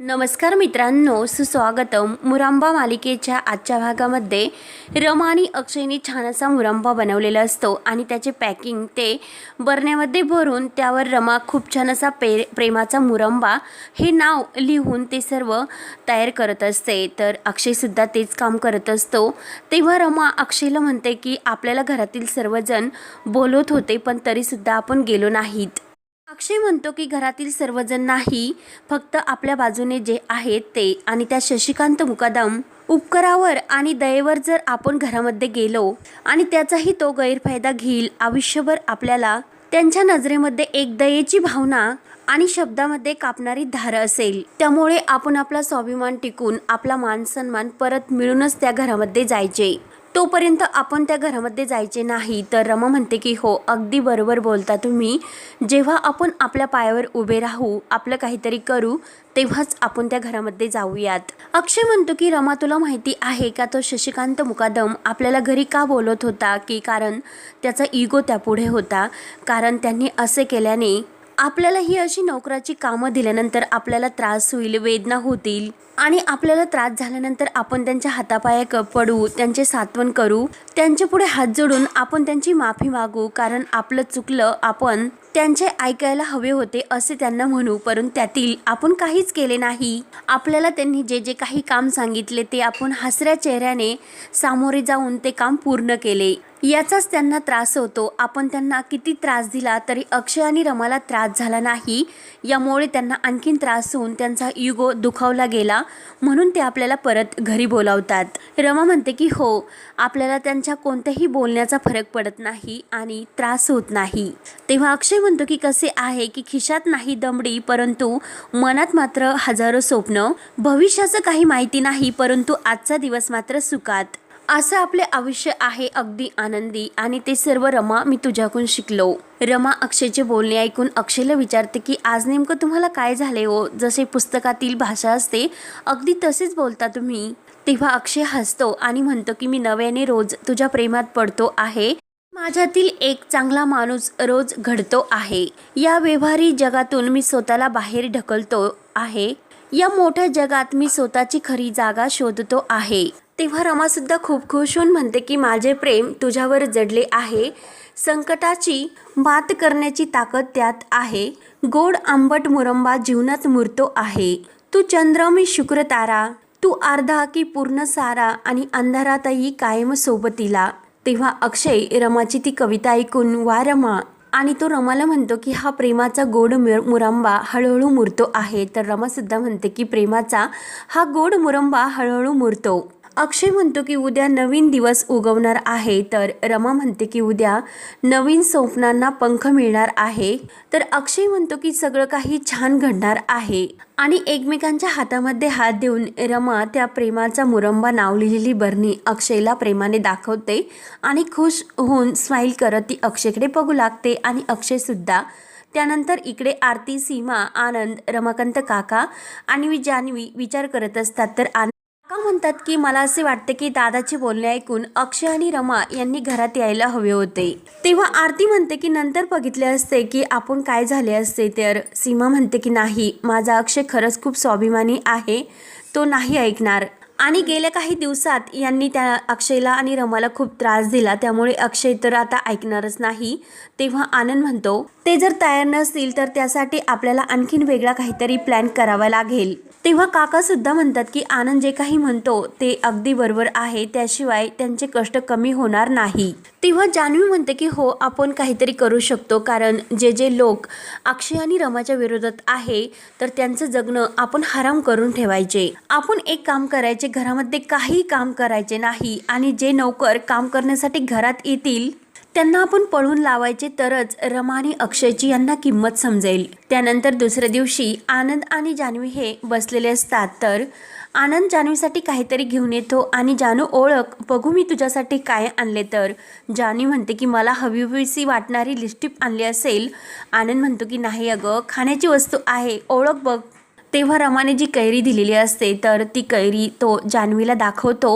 नमस्कार मित्रांनो सुस्वागतम. मुरांबा मालिकेच्या आजच्या भागामध्ये रमा आणि अक्षयने छान असा मुरांबा बनवलेला असतो आणि त्याचे पॅकिंग ते बरण्यामध्ये भरून त्यावर रमा खूप छान असा पे प्रेमाचा मुरंबा हे नाव लिहून ते सर्व तयार करत असते. तर अक्षयसुद्धा तेच काम करत असतो. तेव्हा रमा अक्षयला म्हणते की आपल्याला घरातील सर्वजण बोलवत होते पण तरीसुद्धा आपण गेलो नाहीत. अक्षय म्हणतो की घरातील सर्वजण नाही फक्त आपल्या बाजूने जे आहेत ते आणि त्या शशिकांत मुकादम उपकारावर आणि दयेवर जर आपण घरामध्ये गेलो आणि त्याचाही तो गैरफायदा घेईल आयुष्यभर आपल्याला त्यांच्या नजरेमध्ये एक दयेची भावना आणि शब्दामध्ये कापणारी धार असेल. त्यामुळे आपण आपला स्वाभिमान टिकून आपला मान सन्मान परत मिळूनच त्या घरामध्ये जायचे. तोपर्यंत आपण त्या घरामध्ये जायचे नाही. तर रमा म्हणते की हो अगदी बरोबर बोलता तुम्ही. जेव्हा आपण आपल्या पायावर उभे राहू आपलं काहीतरी करू तेव्हाच आपण त्या घरामध्ये जाऊयात. अक्षय म्हणतो की रमा तुला माहिती आहे का तो शशिकांत मुकादम आपल्याला घरी का बोलत होता? की कारण त्याचा इगो त्यापुढे होता. कारण त्यांनी असे केल्याने आपल्याला ही अशी नोकराची कामं दिल्यानंतर आपल्याला त्रास होईल वेदना होतील आणि आपल्याला त्रास झाल्यानंतर आपण त्यांच्या हातापाया क पडू त्यांचे सात्वन करू त्यांच्या पुढे हात जोडून आपण त्यांची माफी मागू कारण आपलं चुकलं आपण त्यांचे ऐकायला हवे होते असे त्यांना म्हणू परंतु त्यातील आपण काहीच केले नाही. आपल्याला त्यांनी जे जे काही काम सांगितले ते आपण हसऱ्या चेहऱ्याने सामोरे जाऊन ते काम पूर्ण केले. याचाच त्यांना त्रास होतो. आपण त्यांना किती त्रास दिला तरी अक्षय आणि रमाला त्रास झाला नाही. यामुळे त्यांना आणखीन त्रास होऊन त्यांचा युगो दुखावला गेला. म्हणून ते आपल्याला परत घरी बोलावतात. रमा म्हणते की हो आपल्याला त्यांच्या कोणत्याही बोलण्याचा फरक पडत नाही आणि त्रास होत नाही. तेव्हा अक्षय म्हणतो की कसे आहे की खिशात नाही दमडी परंतु मनात मात्र हजारो स्वप्न. भविष्याचं काही माहिती नाही परंतु आजचा दिवस मात्र सुखात. असं आपले आयुष्य आहे अगदी आनंदी आणि ते सर्व रमा मी तुझ्याकडून शिकलो. रमा अक्षयचे बोलणे ऐकून अक्षयला विचारते की आज नेमकं तुम्हाला काय झाले हो? जसे पुस्तकातील भाषा असते अगदी तसेच बोलता तुम्ही. तेव्हा अक्षय हसतो आणि म्हणतो की मी नव्याने रोज तुझ्या प्रेमात पडतो आहे. माझ्यातील एक चांगला माणूस रोज घडतो आहे. या व्यवहारी जगातून मी स्वतःला बाहेर ढकलतो आहे. या मोठ्या जगात मी स्वतःची खरी जागा शोधतो आहे. तेव्हा रमासुद्धा खूप खुश होऊन म्हणते की माझे प्रेम तुझ्यावर जडले आहे. संकटाची मात करण्याची ताकद त्यात आहे. गोड आंबट मुरंबा जीवनात मुरतो आहे. तू चंद्र मी शुक्र तारा. तू अर्धा की पूर्ण सारा आणि अंधारातही कायम सोबतीला. तेव्हा अक्षय रमाची ती कविता ऐकून वा रमा. आणि तो रमाला म्हणतो की हा प्रेमाचा गोड मुर मुरंबा हळूहळू मुरतो आहे. तर रमासुद्धा म्हणते की प्रेमाचा हा गोड मुरंबा हळूहळू मुरतो. अक्षय म्हणतो की उद्या नवीन दिवस उगवणार आहे. तर रमा म्हणते की उद्या नवीन स्वप्नांना पंख मिळणार आहे. तर अक्षय म्हणतो की सगळं काही छान घडणार आहे. आणि एकमेकांच्या हातामध्ये हात देऊन रमा त्या प्रेमाचा मुरंबा नाव लिहिलेली बरणी अक्षयला प्रेमाने दाखवते आणि खुश होऊन स्माईल करत ती अक्षयकडे बघू लागते आणि अक्षयसुद्धा त्यानंतर इकडे आरती सीमा आनंद रमाकांत काका आणि वि- जान्हवी विचार करत असतात तर आन म्हणतात की मला असे वाटते की दादाचे बोलणे ऐकून अक्षय आणि रमा यांनी घरात यायला हवे होते. तेव्हा आरती म्हणते की नंतर बघितले असते की आपण काय झाले असते तर सीमा म्हणते की नाही माझा अक्षय खरंच खूप स्वाभिमानी आहे. तो नाही ऐकणार. आणि गेल्या काही दिवसात यांनी त्या अक्षयला आणि रमाला खूप त्रास दिला. त्यामुळे अक्षय तर आता ऐकणारच नाही. तेव्हा आनंद म्हणतो ते जर तयार नसतील तर त्यासाठी आपल्याला आणखीन वेगळा काहीतरी प्लॅन करावा लागेल. तेव्हा काका सुद्धा म्हणतात की आनंद जे काही म्हणतो ते अगदी बरोबर आहे. त्याशिवाय त्यांचे कष्ट कमी होणार नाही. तेव्हा जान्हवी म्हणते की हो आपण काहीतरी करू शकतो. कारण जे जे लोक अक्षय आणि रमाच्या विरोधात आहे तर त्यांचं जगणं आपण हराम करून ठेवायचे. आपण एक काम करायचे घरामध्ये काही काम करायचे नाही आणि जे नोकर काम करण्यासाठी घरात येतील त्यांना आपण पळून लावायचे तरच रमा आणि अक्षयची यांना किंमत समजेल. त्यानंतर दुसऱ्या दिवशी आनंद आणि जान्हवी हे बसलेले असतात. तर आनंद जान्हवीसाठी काहीतरी घेऊन येतो आणि जानू ओळख बघू मी तुझ्यासाठी काय आणले तर. जान्हवी म्हणते की मला हवीहवीशी वाटणारी लिपस्टिक आणली असेल. आनंद म्हणतो की नाही अगं खाण्याची वस्तू आहे ओळख बघ. तेव्हा रमाने जी कैरी दिलेली असते तर ती कैरी तो जान्हवीला दाखवतो.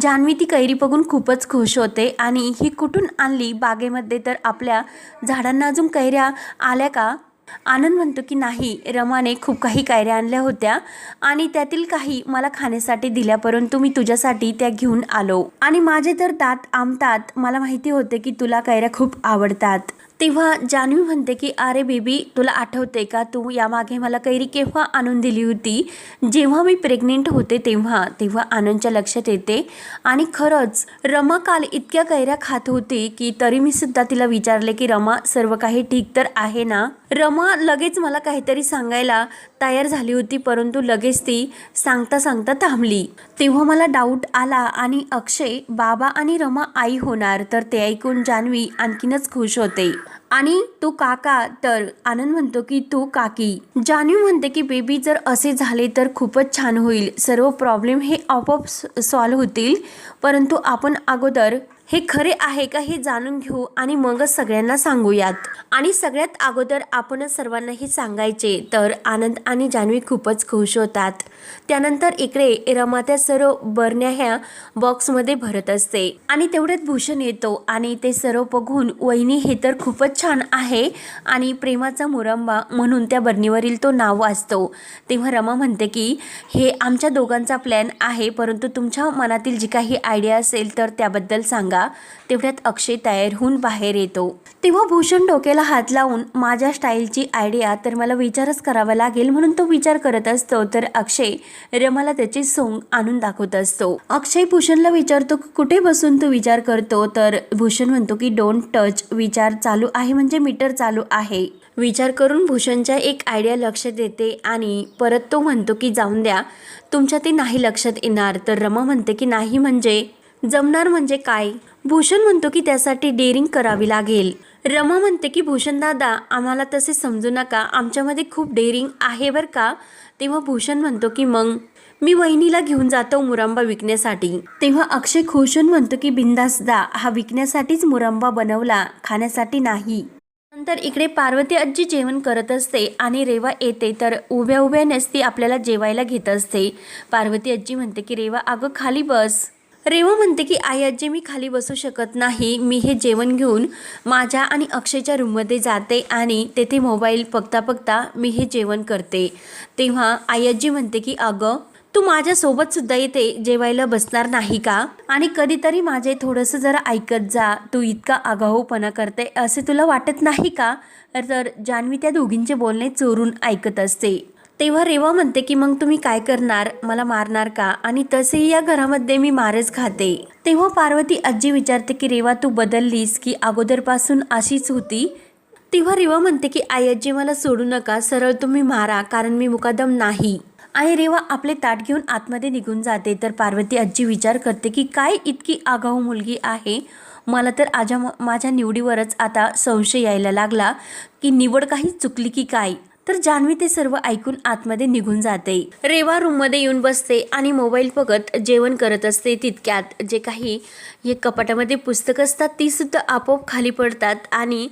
जान्हवी ती कैरी बघून खूपच खुश होते आणि ही कुठून आणली बागेमध्ये? तर आपल्या झाडांना अजून कैऱ्या आल्या का? आनंद म्हणतो की नाही रमाने खूप काही कैऱ्या आणल्या होत्या आणि त्यातील काही मला खाण्यासाठी दिल्या परंतु मी तुझ्यासाठी त्या घेऊन आलो. आणि माझे तर दात आमतात. मला माहिती होते की तुला कैऱ्या खूप आवडतात. तेव्हा जान्हवी म्हणते की अरे बेबी तुला आठवते का? तू यामागे मला कैरी केव्हा आणून दिली होती? जेव्हा मी प्रेग्नेंट होते तेव्हा तेव्हा आनंदच्या लक्षात येते. आणि खरंच रमा काल इतक्या कैऱ्या खात होती की तरी मी सुद्धा तिला विचारले की रमा सर्व काही ठीक तर आहे ना? रमा लगेच मला काहीतरी सांगायला तयार झाली होती परंतु लगेच ती सांगता सांगता थांबली. तेव्हा मला डाऊट आला आणि अक्षय बाबा आणि रमा आई होणार तर ते ऐकून जान्हवी आणखीनच खुश होते. आणि तो काका तर आनंद म्हणतो की तू काकी. जानवी म्हणते की बेबी जर असे झाले तर खूपच छान होईल. सर्व प्रॉब्लेम हे आपोआप सॉल्व्ह होतील. परंतु आपण अगोदर हे खरे आहे का हे जाणून घेऊ आणि मगच सगळ्यांना सांगूयात. आणि सगळ्यात अगोदर आपणच सर्वांना हे सांगायचे तर आनंद आणि जान्हवी खूपच खुश होतात. त्यानंतर इकडे रमा त्या सर्व बरण्या ह्या बॉक्समध्ये भरत असते. आणि तेवढ्यात भूषण येतो आणि ते सर्व बघून वहिनी हे तर खूपच छान आहे. आणि प्रेमाचा मुरंबा म्हणून त्या बरणीवरील तो नाव वाचतो. तेव्हा रमा म्हणते की हे आमच्या दोघांचा प्लॅन आहे परंतु तुमच्या मनातील जी काही आयडिया असेल तर त्याबद्दल सांगा. तेवढ्यात अक्षय तयार होऊन बाहेर येतो. तेव्हा भूषण डोक्याला हात लावून माझ्या स्टाईलची आयडिया तर मला विचारच करावा लागेल म्हणून तो विचार करत असतो. तर अक्षय रमाला त्याची सोंग आणून दाखवत असतो. अक्षय भूषणला विचारतो की कुठे बसून तो विचार करतो? तर भूषण म्हणतो की डोंट टच विचार चालू आहे म्हणजे मीटर चालू आहे. विचार करून भूषणच्या एक आयडिया लक्षात येते आणि परत तो म्हणतो की जाऊन द्या तुमच्या ते नाही लक्षात येणार. तर रमा म्हणते की नाही म्हणजे जमणार म्हणजे काय? भूषण म्हणतो की त्यासाठी डेअरिंग करावी लागेल. रमा म्हणते की भूषण दादा आम्हाला तसे समजू नका. आमच्यामध्ये खूप डेअरिंग आहे बरं का? तेव्हा भूषण म्हणतो की मग? मी वहिनीला घेऊन जातो मुरंबा विकण्यासाठी. तेव्हा अक्षय खुशून म्हणतो की बिंदासदा हा विकण्यासाठीच मुरंबा बनवला. खाण्यासाठी नाही. नंतर इकडे पार्वती आजी जेवण करत असते आणि रेवा येते तर उभ्या उभ्यानेच ती आपल्याला जेवायला घेत असते. पार्वती आजी म्हणते की रेवा अगं खाली बस. रेवा म्हणते की आई आजी मी खाली बसू शकत नाही. मी हे जेवण घेऊन माझ्या आणि अक्षयच्या रूममध्ये जाते आणि तेथे मोबाईल बघता बघता मी हे जेवण करते. तेव्हा आई आजी म्हणते की अगं तू माझ्यासोबत सुद्धा येते जेवायला बसणार नाही का? आणि कधीतरी माझे थोडंसं जरा ऐकत जा. तू इतका आगाऊपणा करते असे तुला वाटत नाही का? तर जान्हवी त्या दोघींचे बोलणे चोरून ऐकत असते. तेव्हा रेवा म्हणते की मग तुम्ही काय करणार? मला मारणार का? आणि तसेही या घरामध्ये मी मारच खाते. तेव्हा पार्वती आजी विचारते की रेवा तू बदललीस की अगोदरपासून अशीच होती? तेव्हा रेवा म्हणते की आई आजी मला सोडू नका. सरळ तुम्ही मारा कारण मी मुकादम नाही. आणि रेवा आपले ताट घेऊन आतमध्ये निघून जाते. तर पार्वती आजी विचार करते की काय इतकी आगाऊ मुलगी आहे? मला तर आजा माझ्या निवडीवरच आता संशय यायला लागला की निवड काही चुकली की काय? तर जान्हवी ते सर्व ऐकून आतमध्ये निघून जाते. रेवा रूममध्ये येऊन बसते आणि मोबाईल बघत जेवण करत असते तितक्यात. जे काही हे कपाटामध्ये पुस्तक असतात ती सुद्धा आपोआप खाली पडतात आणि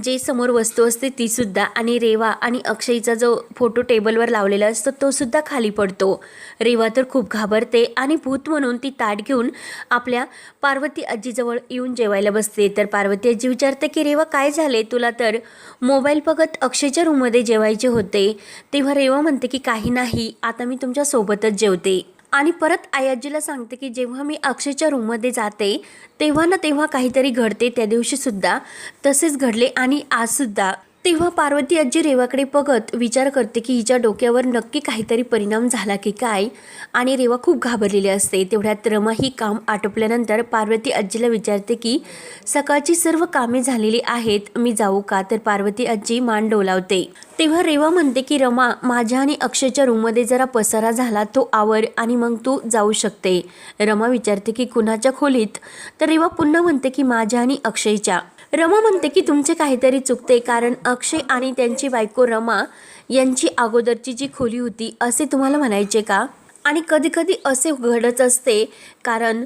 जे समोर वस्तू असते तीसुद्धा आणि रेवा आणि अक्षयचा जो फोटो टेबलवर लावलेला असतो तोसुद्धा खाली पडतो. रेवा तर खूप घाबरते आणि भूत म्हणून ती ताट घेऊन आपल्या पार्वती आजीजवळ येऊन जेवायला बसते. तर पार्वती आजी विचारते की रेवा काय झाले? तुला तर मोबाईल बघत अक्षयच्या रूममध्ये जेवायचे होते. तेव्हा रेवा म्हणते की काही नाही आता मी तुमच्यासोबतच जेवते. आणि परत आई आजीला सांगते की जेव्हा मी अक्षयच्या रूममध्ये जाते तेव्हा ना तेव्हा काहीतरी घडते त्या दिवशीसुद्धा. तसेच घडले आणि आजसुद्धा. तेव्हा पार्वती आजी रेवाकडे बघत विचार करते की हिच्या डोक्यावर नक्की काहीतरी परिणाम झाला की काय? आणि रेवा खूप घाबरलेली असते. तेवढ्यात रमा ही काम आटोपल्यानंतर पार्वती आजीला विचारते की सकाळची सर्व कामे झालेली आहेत. मी जाऊ का? तर पार्वती आजी मान डोलावते. तेव्हा रेवा म्हणते की रमा माझ्या आणि अक्षयच्या रूममध्ये जरा पसारा झाला. तो आवर आणि मग तू जाऊ शकते. रमा विचारते की कुणाच्या खोलीत? तर रेवा पुन्हा म्हणते की माझ्या आणि अक्षयच्या. रमा म्हणते की तुमचे काहीतरी चुकते कारण अक्षय आणि त्यांची बायको रमा यांची अगोदरची जी खोली होती असे तुम्हाला म्हणायचे का? आणि कधीकधी असे घडत असते कारण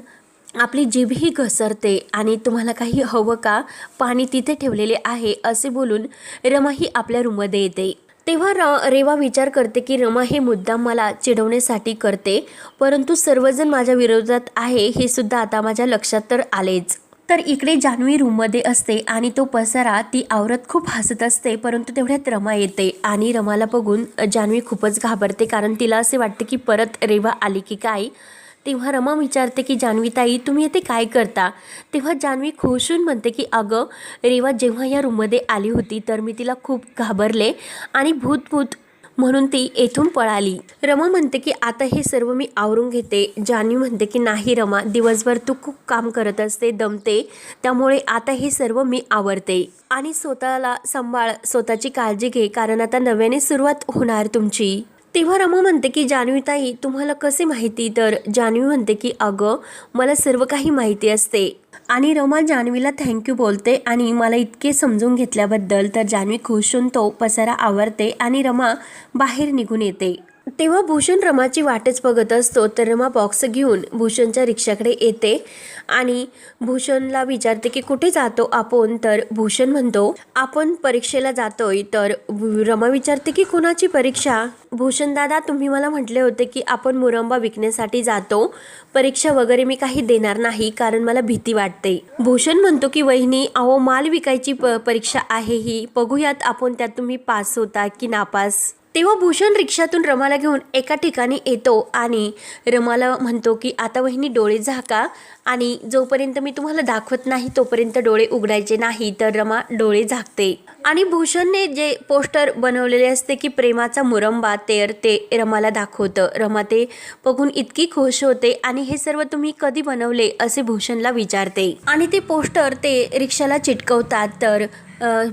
आपली जीभही घसरते आणि तुम्हाला काही हवं का? पाणी तिथे ठेवलेले आहे असे बोलून रमा ही आपल्या रूममध्ये येते. तेव्हा र रेवा विचार करते की रमा हे मुद्दाम मला चिडवण्यासाठी करते परंतु सर्वजण माझ्या विरोधात आहे हे सुद्धा आता माझ्या लक्षात तर आलेच. तर इकडे जान्हवी रूममध्ये असते आणि तो पसारा ती आवरत खूप हसत असते परंतु तेवढ्यात रमा येते. आणि रमाला बघून जान्हवी खूपच घाबरते कारण तिला असे वाटते की परत रेवा आली की काय? तेव्हा रमा विचारते की जान्हवी ताई तुम्ही येथे काय करता? तेव्हा जान्हवी खुशून म्हणते की अगं रेवा जेव्हा या रूममध्ये आली होती तर मी तिला खूप घाबरले आणि भूतभूत म्हणून ती येथून पळाली. रमा म्हणते की आता हे सर्व मी आवरून घेते. जान्हवी म्हणते की नाही रमा दिवसभर तू खूप काम करत असते दमते. त्यामुळे आता हे सर्व मी आवरते. आणि स्वतःला सांभाळ स्वतःची काळजी घे कारण आता नव्याने सुरुवात होणार तुमची. तेव्हा रमा म्हणते की जान्हवीताई तुम्हाला कसे माहिती? तर जान्हवी म्हणते की अगं मला सर्व काही माहिती असते. आणि रमा जान्हवीला थँक्यू बोलते आणि मला इतके समजून घेतल्याबद्दल तर जान्हवी खुश होऊन तो पसारा आवरते आणि रमा बाहेर निघून येते. तेव्हा भूषण रमाची वाटच बघत असतो तर रमा बॉक्स घेऊन भूषणच्या रिक्षाकडे येते आणि भूषणला विचारते की कुठे जातो आपण? तर भूषण म्हणतो आपण परीक्षेला जातोय. तर रमा विचारते की कुणाची परीक्षा? भूषण दादा तुम्ही मला म्हटले होते की आपण मुरंबा विकण्यासाठी जातो. परीक्षा वगैरे मी काही देणार नाही कारण मला भीती वाटते. भूषण म्हणतो की वहिनी अहो माल विकायची प परीक्षा आहे ही. बघूयात आपण त्यात तुम्ही पास होता की नापास. तेव्हा भूषण रिक्षातून रमाला घेऊन एका ठिकाणी येतो आणि रमाला म्हणतो की आता वहिनी डोळे झाका आणि जोपर्यंत मी तुम्हाला दाखवत नाही तोपर्यंत डोळे उघडायचे नाही. तर रमा डोळे झाकते. आणि भूषणने जे पोस्टर बनवलेले असते की प्रेमाचा मुरंबा तेर ते रमाला दाखवतं. रमा ते बघून इतकी खुश होते आणि हे सर्व तुम्ही कधी बनवले असे भूषणला विचारते. आणि ते पोस्टर ते रिक्षाला चिटकवतात. तर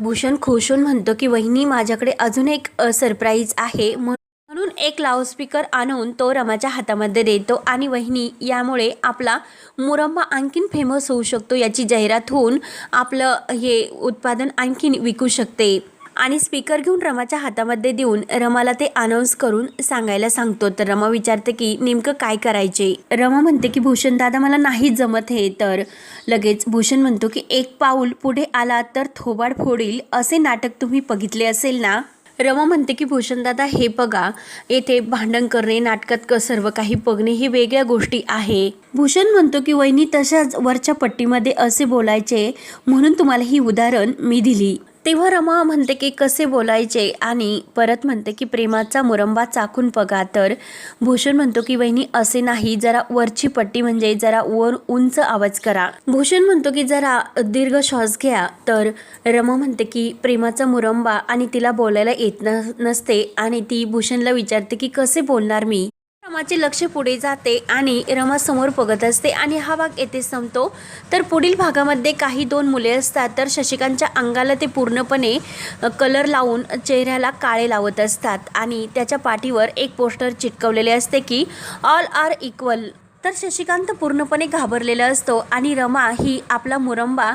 भूषण खुशून म्हणतो की वहिनी माझ्याकडे अजून एक सरप्राईज आहे. म्हणून एक लाऊडस्पीकर आणून तो रमाच्या हातामध्ये देतो आणि वहिनी यामुळे आपला मुरंबा आणखीन फेमस होऊ शकतो याची जाहिरात होऊन आपलं हे उत्पादन आणखीन विकू शकते. आणि स्पीकर घेऊन रमाच्या हातामध्ये देऊन रमाला ते अनाऊन्स करून सांगायला सांगतो. तर रमा विचारते की नेमकं काय करायचे? रमा म्हणते की भूषण दादा मला नाही जमत हे. तर लगेच भूषण म्हणतो की एक पाऊल पुढे आला तर थोबाड फोडील. असे नाटक तुम्ही बघितले असेल ना? रमा म्हणते की भूषणदादा हे बघा. येथे भांडण करणे नाटकात क सर्व काही बघणे ही वेगळ्या गोष्टी आहे. भूषण म्हणतो की वहिनी तशाच वरच्या पट्टीमध्ये असे बोलायचे. म्हणून तुम्हाला ही उदाहरण मी दिली. तेव्हा रमा म्हणते की कसे बोलायचे? आणि परत म्हणते की प्रेमाचा मुरंबा चाकून बघा तर. भूषण म्हणतो की वहिनी असे नाही. जरा वरची पट्टी म्हणजे जरा वर उंच आवाज करा. भूषण म्हणतो की जरा दीर्घ श्वास घ्या. तर रमा म्हणते की प्रेमाचा मुरंबा आणि तिला बोलायला येत नसते. आणि ती भूषणला विचारते की कसे बोलणार मी? रमाचे लक्ष पुढे जाते आणि रमा समोर बघत असते आणि हा भाग येथे संपतो. तर पुढील भागामध्ये काही दोन मुले असतात. तर शशिकांतच्या अंगाला ते पूर्णपणे कलर लावून चेहऱ्याला काळे लावत असतात आणि त्याच्या पाठीवर एक पोस्टर चिटकवलेले असते की ऑल आर इक्वल. तर शशिकांत पूर्णपणे घाबरलेला असतो आणि रमा ही आपला मुरंबा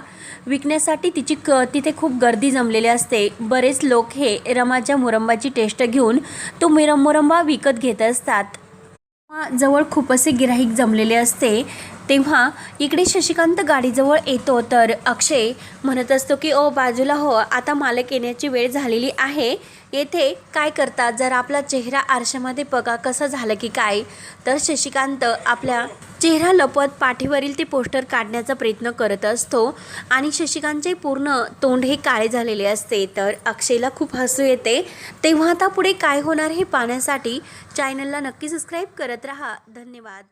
विकण्यासाठी तिची क तिथे खूप गर्दी जमलेली असते. बरेच लोक हे रमाच्या मुरंबाची टेस्ट घेऊन तो मिर मुरंबा विकत घेत असतात. जवळ खूप असे गिराईक जमलेले असते तेव्हा इकडे शशिकांत गाडीजवळ येतो. तर अक्षय म्हणत असतो की ओ बाजूला हो आता मालक येण्याची वेळ झालेली आहे. येथे काय करतात? जर आपला चेहरा आरशामध्ये बघा कसं झालं की काय? तर शशिकांत आपल्या चेहरा लपत पाठीवरील ते पोस्टर काढण्याचा प्रयत्न करत असतो आणि शशिकांतचे पूर्ण तोंड हे काळे झालेले असते. तर अक्षयला खूप हसू येते. तेव्हा आता पुढे काय होणार हे पाहण्यासाठी चॅनलला नक्की सबस्क्राईब करत राहा. धन्यवाद.